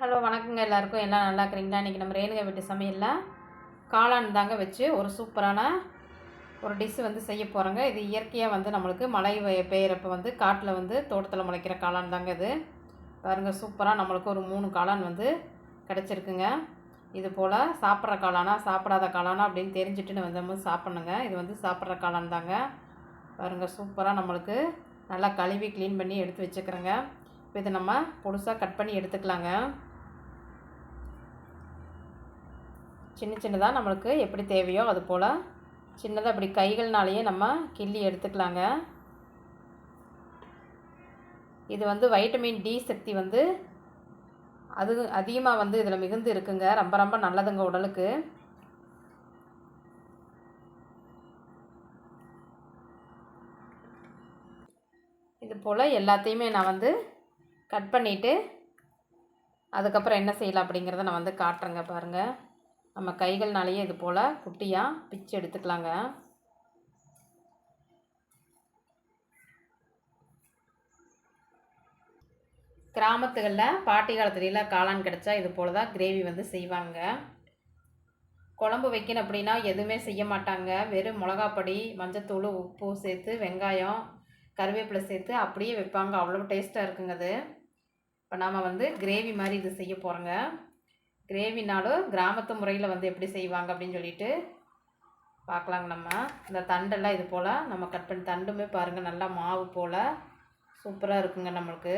Hello வணக்கங்க எல்லாருக்கும். எல்லாம் நல்லா இருக்கிறீங்களா? இன்றைக்கி நம்ம ரேணுகா வீட்டு சமையலில் காளான் தாங்க வச்சு ஒரு சூப்பரான ஒரு டிஷ் வந்து செய்ய போகிறோங்க இது இயற்கையாக வந்து நம்மளுக்கு மழை பெய்கிறப்ப வந்து காட்டில் வந்து தோட்டத்தில் முளைக்கிற காளான் தாங்க இது. பாருங்கள் சூப்பராக நம்மளுக்கு ஒரு மூணு காளான் வந்து கிடச்சிருக்குங்க. இது போல் சாப்பிட்ற காளானா சாப்பிடாத காளானா அப்படின்னு தெரிஞ்சுட்டு வந்தோம் நம்ம சாப்பிட்ணுங்க. இது வந்து சாப்பிட்ற காளான் தாங்க. பாருங்கள் சூப்பராக நம்மளுக்கு நல்லா கழுவி க்ளீன் பண்ணி எடுத்து வச்சுக்கிறோங்க. இப்போ இதை நம்ம பொடுசாக கட் பண்ணி எடுத்துக்கலாங்க. சின்ன சின்னதாக நம்மளுக்கு எப்படி தேவையோ அது போல் சின்னதாக இப்படி கைகள்னாலேயே நம்ம கிள்ளி எடுத்துக்கலாங்க. இது வந்து வைட்டமின் டி சக்தி வந்து அது அதிகமாக வந்து இதில் மிகுந்து இருக்குங்க. ரொம்ப ரொம்ப நல்லதுங்க உடலுக்கு. இது போல் எல்லாத்தையுமே நான் வந்து கட் பண்ணிவிட்டு அதுக்கப்புறம் என்ன செய்யலாம் அப்படிங்கிறத நான் வந்து காட்டுறேங்க பாருங்கள் நம்ம கைகள்னாலேயே இது போல் குட்டியாக பிச்சு எடுத்துக்கலாங்க. கிராமத்துகளில் பாட்டி காலத்துலலாம் காளான் கிடச்சா இது போல் தான் கிரேவி வந்து செய்வாங்க. குழம்பு வைக்கணும் அப்படின்னா எதுவுமே செய்ய மாட்டாங்க. வெறும் மிளகாப்பொடி மஞ்சத்தூள் உப்பு சேர்த்து வெங்காயம் கருவேப்பிலை சேர்த்து அப்படியே வைப்பாங்க. அவ்வளோ டேஸ்ட்டாக இருக்குங்க அது. இப்போ நாம் வந்து கிரேவி மாதிரி இது செய்ய போகிறோங்க கிரேவினாலும் கிராமத்து முறையில் வந்து எப்படி செய்வாங்க அப்படின்னு சொல்லிட்டு பார்க்கலாங்க நம்ம. இந்த தண்டெல்லாம் இது போல் நம்ம கட் பண்ணி தண்டுமே பாருங்கள் நல்லா மாவு போல் சூப்பராக இருக்குங்க நம்மளுக்கு.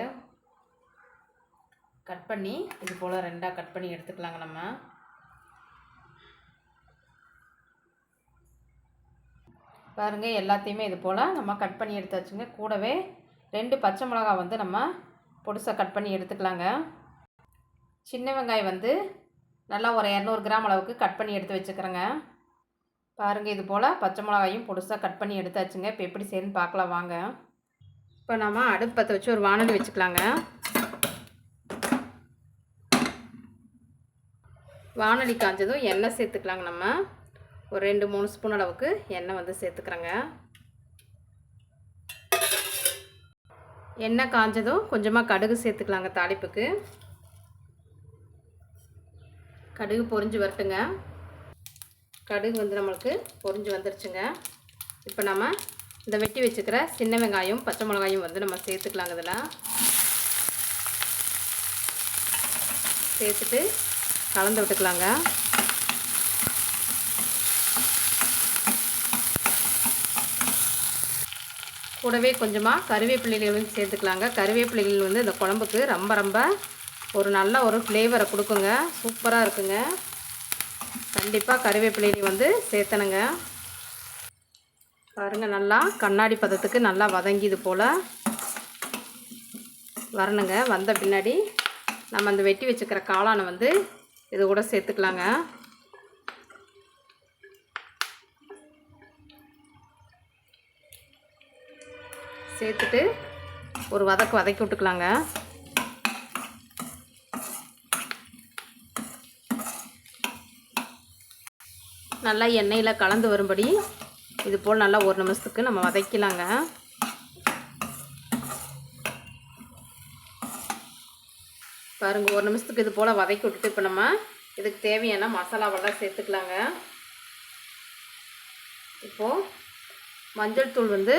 கட் பண்ணி இது போல் ரெண்டாக கட் பண்ணி எடுத்துக்கலாங்க நம்ம. பாருங்கள் எல்லாத்தையுமே இது போல் நம்ம கட் பண்ணி எடுத்தாச்சுங்க கூடவே ரெண்டு பச்சை மிளகா வந்து நம்ம பொடிசாக கட் பண்ணி எடுத்துக்கலாங்க. சின்ன வெங்காயம் வந்து நல்லா ஒரு இரநூறு கிராம் அளவுக்கு கட் பண்ணி எடுத்து வச்சுக்கிறேங்க. பாருங்கள் இது போல் பச்சை மிளகாயும் பொடுசாக கட் பண்ணி எடுத்தாச்சுங்க. இப்போ எப்படி செய்யணும்னு பார்க்கலாம் வாங்க. இப்போ நம்ம அடுப்பு பற்ற வச்சு ஒரு வானொலி வச்சுக்கலாங்க. வானொலி காஞ்சதும் எண்ணெய் சேர்த்துக்கலாங்க நம்ம. ஒரு ரெண்டு மூணு ஸ்பூன் அளவுக்கு எண்ணெய் வந்து சேர்த்துக்கிறேங்க. எண்ணெய் காஞ்சதும் கொஞ்சமாக கடுகு சேர்த்துக்கலாங்க தாளிப்புக்கு. கடுகு பொறிஞ்சு வரட்டுங்க. கடுகு வந்து நம்மளுக்கு பொரிஞ்சு வந்துருச்சுங்க. இப்போ நம்ம இந்த வெட்டி வச்சுக்கிற சின்ன வெங்காயம் பச்சை மிளகாயும் வந்து நம்ம சேர்த்துக்கலாங்க இதில். சேர்த்துட்டு கலந்து விட்டுக்கலாங்க. கூடவே கொஞ்சமாக கருவேப்பிள்ளைகளும் வந்து சேர்த்துக்கலாங்க. கருவேப்பிள்ளைகள் வந்து இந்த குழம்புக்கு ரொம்ப ரொம்ப ஒரு நல்ல ஒரு ஃப்ளேவரை கொடுக்குங்க. சூப்பராக இருக்குங்க. கண்டிப்பாக கருவேப்பிலையை வந்து சேர்த்தணுங்க. பாருங்கள் நல்லா கண்ணாடி பதத்துக்கு நல்லா வதங்கியது போல் வரணுங்க. வந்த பின்னாடி நம்ம அந்த வெட்டி வச்சுக்கிற காளானை வந்து இது கூட சேர்த்துக்கலாங்க. சேர்த்துட்டு ஒரு வதக்கு வதக்கி விட்டுக்கலாங்க. நல்லா எண்ணெயில் கலந்து வரும்படி இது போல் நல்லா ஒரு நிமிஷத்துக்கு நம்ம வதக்கலாங்க. பாருங்கள் ஒரு நிமிஷத்துக்கு இது போல் வதக்கி விட்டுட்டு இப்போ நம்ம இதுக்கு தேவையான மசாலாவெல்லாம் சேர்த்துக்கலாங்க. இப்போது மஞ்சள் தூள் வந்து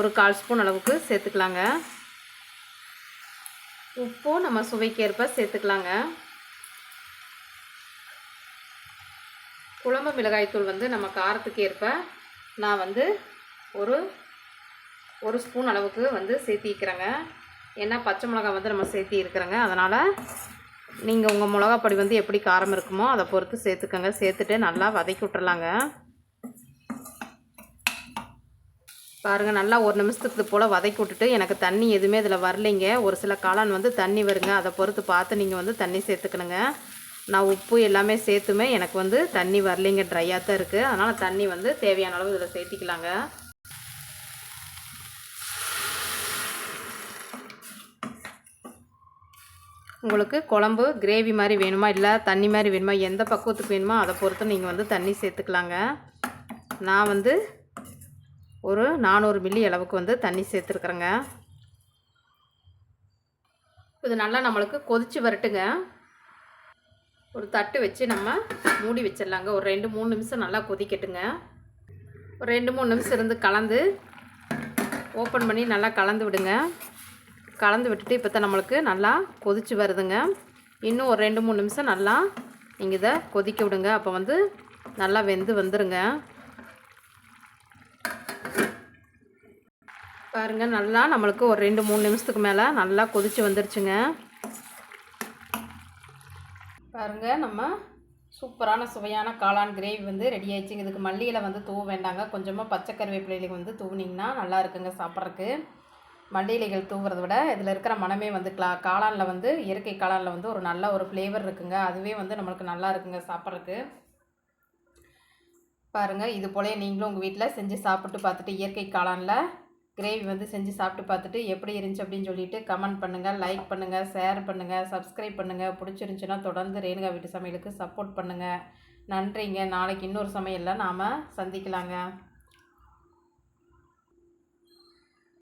ஒரு கால் ஸ்பூன் அளவுக்கு சேர்த்துக்கலாங்க. உப்பும் நம்ம சுவைக்கேற்ப சேர்த்துக்கலாங்க. குழம்பு மிளகாய்த்தூள் வந்து நம்ம காரத்துக்கு ஏற்ப நான் வந்து ஒரு ஒரு ஸ்பூன் அளவுக்கு வந்து சேர்த்திக்கிறேங்க ஏன்னா பச்சை மிளகாய் வந்து நம்ம சேர்த்தி இருக்கிறேங்க. அதனால் நீங்கள் உங்கள் மிளகாப்பொடி வந்து எப்படி காரம் இருக்குமோ அதை பொறுத்து சேர்த்துக்கோங்க. சேர்த்துட்டு நல்லா வதக்கி விட்டுறலாங்க. பாருங்கள் நல்லா ஒரு நிமிஷத்துக்கு போல் வதக்கி விட்டுட்டு எனக்கு தண்ணி எதுவுமே இதில் வரலைங்க. ஒரு சில காளான் வந்து தண்ணி வருங்க. அதை பொறுத்து பார்த்து நீங்கள் வந்து தண்ணி சேர்த்துக்கணுங்க. நான் உப்பு எல்லாமே சேர்த்துமே எனக்கு வந்து தண்ணி வரலைங்க ட்ரையாக தான் இருக்குது அதனால் தண்ணி வந்து தேவையான அளவு இதில் சேர்த்திக்கலாங்க. உங்களுக்கு குழம்பு கிரேவி மாதிரி வேணுமா இல்லை தண்ணி மாதிரி வேணுமா எந்த பக்குவத்துக்கு வேணுமோ அதை பொறுத்து நீங்கள் வந்து தண்ணி சேர்த்துக்கலாங்க. நான் வந்து ஒரு நானூறு மில்லி அளவுக்கு வந்து தண்ணி சேர்த்துருக்குறேங்க. இது நல்லா நம்மளுக்கு கொதித்து வரட்டுங்க. ஒரு தட்டு வச்சு நம்ம மூடி வச்சிடலாங்க. ஒரு ரெண்டு மூணு நிமிஷம் நல்லா கொதிக்கட்டுங்க. ஒரு ரெண்டு மூணு நிமிஷம் இருந்து கலந்து ஓப்பன் பண்ணி நல்லா கலந்து விடுங்க. கலந்து விட்டுட்டு இப்போ தான் நம்மளுக்கு நல்லா கொதிச்சு வருதுங்க. இன்னும் ஒரு ரெண்டு மூணு நிமிஷம் நல்லா நீங்கள் இதை கொதிக்க விடுங்க. அப்போ வந்து நல்லா வெந்து வந்துடுங்க பாருங்க நல்லா நம்மளுக்கு ஒரு ரெண்டு மூணு நிமிஷத்துக்கு மேலே நல்லா கொதிச்சு வந்துருச்சுங்க. பாருங்க நம்ம சூப்பரான சுவையான காளான் கிரேவி வந்து ரெடி ஆயிடுச்சுங்க. இதுக்கு மல்லியில் வந்து தூவ வேண்டாங்க. கொஞ்சமாக பச்சை கருவேப்பிலைகளுக்கு வந்து தூவுனிங்கன்னா நல்லா இருக்குங்க சாப்பிட்றதுக்கு. மல்லி இலைகள் தூவுறதை விட இதில் இருக்கிற மனமே வந்து கா காளானில் வந்து இயற்கை காளானில் வந்து ஒரு நல்ல ஒரு ஃப்ளேவர் இருக்குங்க. அதுவே வந்து நம்மளுக்கு நல்லா இருக்குங்க சாப்பிட்றதுக்கு. பாருங்கள் இது போல நீங்களும் உங்கள் வீட்டில் செஞ்சு சாப்பிட்டு பார்த்துட்டு இயற்கை காளானில் கிரேவி வந்து செஞ்சு சாப்பிட்டு பார்த்துட்டு எப்படி இருந்துச்சு அப்படின்னு சொல்லிட்டு கமெண்ட் பண்ணுங்கள் லைக் பண்ணுங்கள் ஷேர் பண்ணுங்கள் சப்ஸ்கிரைப் பண்ணுங்கள் பிடிச்சிருந்துச்சுன்னா தொடர்ந்து ரேணுகா வீட்டு சமையலுக்கு சப்போர்ட் பண்ணுங்கள் நன்றிங்க. நாளைக்கு இன்னொரு சமையலில் நாம் சந்திக்கலாங்க.